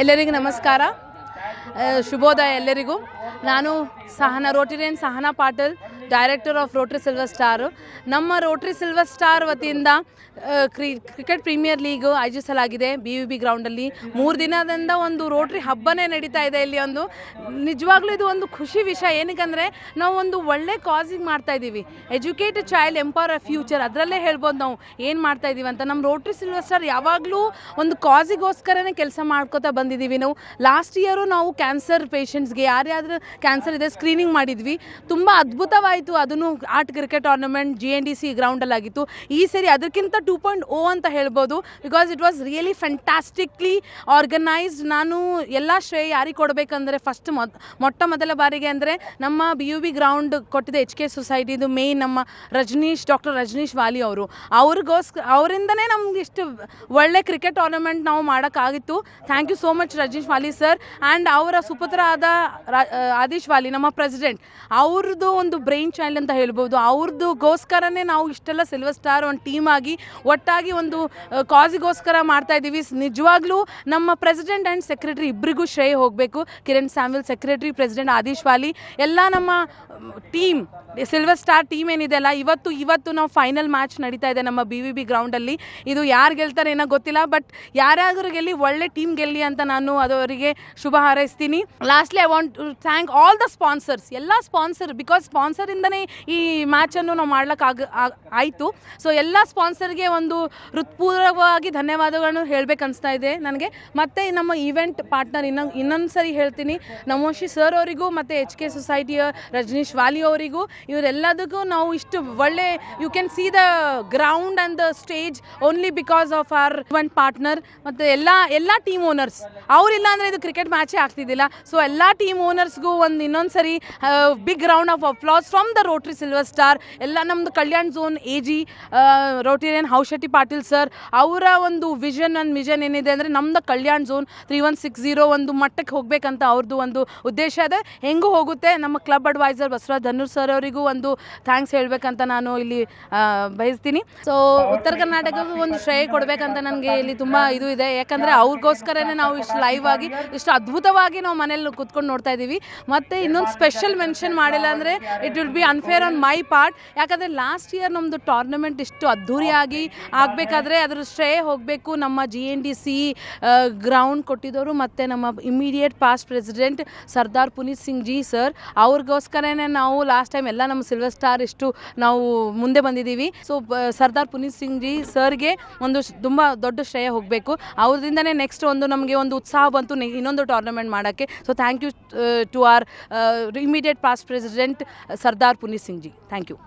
ಎಲ್ಲರಿಗೂ ನಮಸ್ಕಾರ. ಶುಭೋದಯ ಎಲ್ಲರಿಗೂ. ನಾನು Sahana Rotarian Sahana Patil director of Rotary silver star ನಮ್ಮ ರೋಟ್ರಿ ಸಿಲ್ವರ್ ಸ್ಟಾರ್ ವತಿಯಿಂದ ಕ್ರಿ ಕ್ರಿಕೆಟ್ ಪ್ರೀಮಿಯರ್ ಲೀಗ್ ಆಯೋಜಿಸಲಾಗಿದೆ ಬಿ ಯು ಬಿ ಗ್ರೌಂಡಲ್ಲಿ ಮೂರು ದಿನದಿಂದ ಒಂದು ರೋಟ್ರಿ ಹಬ್ಬನೇ ನಡೀತಾ ಇದೆ ಇಲ್ಲಿ ಒಂದು. ನಿಜವಾಗ್ಲೂ ಇದು ಒಂದು ಖುಷಿ ವಿಷಯ. ಏನಕ್ಕಂದರೆ, ನಾವು ಒಂದು ಒಳ್ಳೆ ಕಾಸಿಗೆ ಮಾಡ್ತಾ ಇದ್ದೀವಿ. Educated child empower of future ಅದರಲ್ಲೇ ಹೇಳ್ಬೋದು ನಾವು ಏನು ಮಾಡ್ತಾ ಇದ್ದೀವಿ ಅಂತ. ನಮ್ಮ ರೋಟ್ರಿ ಸಿಲ್ವರ್ ಸ್ಟಾರ್ ಯಾವಾಗಲೂ ಒಂದು ಕಾಸಿಗೋಸ್ಕರನೇ ಕೆಲಸ ಮಾಡ್ಕೋತಾ ಬಂದಿದ್ದೀವಿ ನಾವು. ಲಾಸ್ಟ್ ಇಯರು ನಾವು ಕ್ಯಾನ್ಸರ್ ಪೇಷಂಟ್ಸ್ಗೆ ಯಾರ್ಯಾರು ಕ್ಯಾನ್ಸರ್ ಇದೆ ಸ್ಕ್ರೀನಿಂಗ್ ಮಾಡಿದ್ವಿ. ತುಂಬ ಅದ್ಭುತವಾಯಿತು. ಅದನ್ನು art cricket tournament G N D C ಗ್ರೌಂಡಲ್ಲಿ ಆಗಿತ್ತು ಈ ಸರಿ ಅದಕ್ಕಿಂತ ಟೂ ಪಾಯಿಂಟ್ ಓ ಅಂತ ಹೇಳ್ಬೋದು. Because it was really fantastically organised ನಾನು ಎಲ್ಲ ಶ್ರೇಯ ಯಾರಿಗೆ ಕೊಡಬೇಕಂದ್ರೆ ಫಸ್ಟ್ ಮೊಟ್ಟ ಮೊದಲ ಬಾರಿಗೆ ಅಂದರೆ ನಮ್ಮ ಬಿ ಯು ಬಿ ಗ್ರೌಂಡ್ ಕೊಟ್ಟಿದ್ದ ಎಚ್ ಕೆ ಸೊಸೈಟಿದು ಮೇನ್ ನಮ್ಮ ರಜನೀಶ್ ಡಾಕ್ಟರ್ ರಜನೀಶ್ ವಾಲಿ ಅವರು. ಅವ್ರಿಗೋಸ್ಕರ ಅವರಿಂದನೇ ನಮ್ಗೆ ಇಷ್ಟು ಒಳ್ಳೆ ಕ್ರಿಕೆಟ್ ಟೂರ್ನಮೆಂಟ್ ನಾವು ಮಾಡೋಕ್ಕಾಗಿತ್ತು. Thank you so much Rajneesh Wali sir and ಅವರ ಸುಪುತ್ರ ಆದ ಆದೀಶ್ ವಾಲಿ, ನಮ್ಮ ಪ್ರೆಸಿಡೆಂಟ್ ಅವ್ರದ್ದು ಒಂದು ಬ್ರೈನ್ ಚೈಲ್ಡ್ ಅಂತ ಹೇಳ್ಬೋದು. ಅವ್ರದ್ದುಗೋಸ್ಕರನೇ ನಾವು ಇಷ್ಟೆಲ್ಲ ಸಿಲ್ವರ್ ಸ್ಟಾರ್ ಒಂದು ಟೀಮ್ ಆಗಿ, ಒಟ್ಟಾಗಿ ಒಂದು ಕಾಸಿಗೋಸ್ಕರ ಮಾಡ್ತಾ ಇದ್ದೀವಿ. ನಿಜವಾಗ್ಲೂ ನಮ್ಮ ಪ್ರೆಸಿಡೆಂಟ್ ಆ್ಯಂಡ್ ಸೆಕ್ರೆಟರಿ ಇಬ್ಬರಿಗೂ ಶ್ರೇಯ ಹೋಗಬೇಕು. Kiran Samuel secretary president Adish Wali, ಎಲ್ಲ ನಮ್ಮ ಟೀಮ್ ಸಿಲ್ವರ್ ಸ್ಟಾರ್ ಟೀಮ್ ಏನಿದೆ ಅಲ್ಲ, ಇವತ್ತು ಇವತ್ತು ನಾವು ಫೈನಲ್ ಮ್ಯಾಚ್ ನಡೀತಾ ಇದೆ ನಮ್ಮ ಬಿ ವಿ ಬಿ ಗ್ರೌಂಡಲ್ಲಿ ಇದು ಯಾರು ಗೆಲ್ತಾರೆ ಏನೋ ಗೊತ್ತಿಲ್ಲ ಬಟ್ ಯಾರ್ಯಾರು ಗೆಲ್ಲಿ, ಒಳ್ಳೆ ಟೀಮ್ ಗೆಲ್ಲಿ ಅಂತ ನಾನು ಅದವರಿಗೆ ಶುಭ ಹಾರೈಸ್ತೀನಿ. Lastly I want to thank all the sponsors ಎಲ್ಲ ಸ್ಪಾನ್ಸರ್ ಬಿಕಾಸ್ ಸ್ಪಾನ್ಸರಿಂದನೇ ಈ ಮ್ಯಾಚನ್ನು ನಾವು ಮಾಡ್ಲಿಕ್ಕಾಗ ಆಗ ಆಯಿತು. ಸೊ ಎಲ್ಲ ಸ್ಪಾನ್ಸರ್ಗೆ ಒಂದು ಹೃತ್ಪೂರ್ವವಾಗಿ ಧನ್ಯವಾದಗಳನ್ನು ಹೇಳಬೇಕು ಅನಿಸ್ತಾ ಇದೆ ನನಗೆ. ಮತ್ತು ನಮ್ಮ ಈವೆಂಟ್ ಪಾರ್ಟ್ನರ್ ಇನ್ನೊಂದು ಇನ್ನೊಂದು ಸರಿ ಹೇಳ್ತೀನಿ. ನಮೋಶಿ ಸರ್ ಅವರಿಗೂ, ಮತ್ತು ಎಚ್ ಕೆ ಸೊಸೈಟಿಯ ರಜನೀಶ್ ವಾಲಿ ಅವರಿಗೂ, ಇವರೆಲ್ಲದಕ್ಕೂ ನಾವು ಇಷ್ಟು ಒಳ್ಳೆ you can see the ground and the stage only because of our one partner ಮತ್ತು ಎಲ್ಲ ಎಲ್ಲ ಟೀಮ್ ಓನರ್ಸ್ ಅವರಿಲ್ಲ ಅಂದರೆ ಇದು ಕ್ರಿಕೆಟ್ ಮ್ಯಾಚೇ ಆಗ್ತಿದ್ದಿಲ್ಲ. ಸೊ ಎಲ್ಲ ಟೀಮ್ ಓನರ್ಸ್ಗೂ ಒಂದು ಇನ್ನೊಂದು ಸರಿ big round of applause from the Rotary silver star ಎಲ್ಲ ನಮ್ಮದು Kalyan zone A G Rotarian Haushetti Patil sir ಅವರ ಒಂದು ವಿಷನ್ ಒಂದು ವಿಷನ್ ಏನಿದೆ ಅಂದರೆ ನಮ್ಮದು Kalyan zone three one six zero ಒಂದು ಮಟ್ಟಕ್ಕೆ ಹೋಗಬೇಕಂತ ಅವ್ರದ್ದು ಒಂದು ಉದ್ದೇಶ ಇದೆ. ಹೆಂಗೂ ಹೋಗುತ್ತೆ. ನಮ್ಮ club advisor Basavaraj Dhannur sir ಅವರಿಗೂ ಒಂದು ಥ್ಯಾಂಕ್ಸ್ ಹೇಳಬೇಕಂತ ನಾನು ಇಲ್ಲಿ ಬಯಸ್ತೀನಿ. ಸೊ ಉತ್ತರ ಕರ್ನಾಟಕಕ್ಕೂ ಒಂದು ಶ್ರೇಯ ಕೊಡಬೇಕಂತ ನನಗೆ ಇಲ್ಲಿ ತುಂಬ ಇದು ಇದೆ. ಯಾಕಂದರೆ ಅವ್ರಿಗೋಸ್ಕರನೇ ನಾವು ಇಷ್ಟು ಲೈವ್ ಆಗಿ, ಇಷ್ಟು ಅದ್ಭುತವಾಗಿ ನಾವು ಮನೇಲಿ ಕುತ್ಕೊಂಡು ನೋಡ್ತಾ ಇದ್ದೀವಿ ಮತ್ತು ಇನ್ನೊಂದು ಸ್ಪೆಷಲ್ ಮೆನ್ಷನ್ ಮಾಡಿಲ್ಲ ಅಂದರೆ it will be unfair on my part ಯಾಕಂದರೆ ಲಾಸ್ಟ್ ಇಯರ್ ನಮ್ಮದು ಟೂರ್ನಮೆಂಟ್ ಇಷ್ಟು ಅದ್ಧೂರಿಯಾಗಿ ಆಗಬೇಕಾದ್ರೆ ಅದ್ರ ಶ್ರೇಯ ಹೋಗಬೇಕು ನಮ್ಮ G N D C ground ಕೊಟ್ಟಿದ್ದವರು ಮತ್ತು ನಮ್ಮ immediate past president Sardar Puneet Singh ji sir ಅವ್ರಿಗೋಸ್ಕರನೇ ನಾವು ಲಾಸ್ಟ್ ಟೈಮ್ ಎಲ್ಲ ನಮ್ಮ ಸಿಲ್ವರ್ ಸ್ಟಾರ್ ಇಷ್ಟು ನಾವು ಮುಂದೆ ಬಂದಿದ್ದೀವಿ. ಸೊ ಸರ್ದಾರ್ ಪುನೀತ್ ಸಿಂಗ್ ಜಿ ಸರ್ಗೆ ಒಂದು ತುಂಬ ದೊಡ್ಡ ಶ್ರೇಯ ಹೋಗಬೇಕು. ಅವ್ರದಿಂದನೇ ನೆಕ್ಸ್ಟ್ ಒಂದು ನಮಗೆ ಒಂದು ಉತ್ಸಾಹ ಬಂತು ಇನ್ನೊಂದು ಟೂರ್ನಮೆಂಟ್ ಮಾಡೋಕ್ಕೆ. So thank you to our Uh, immediate past president uh, Sardar Puni Singh ji. Thank you.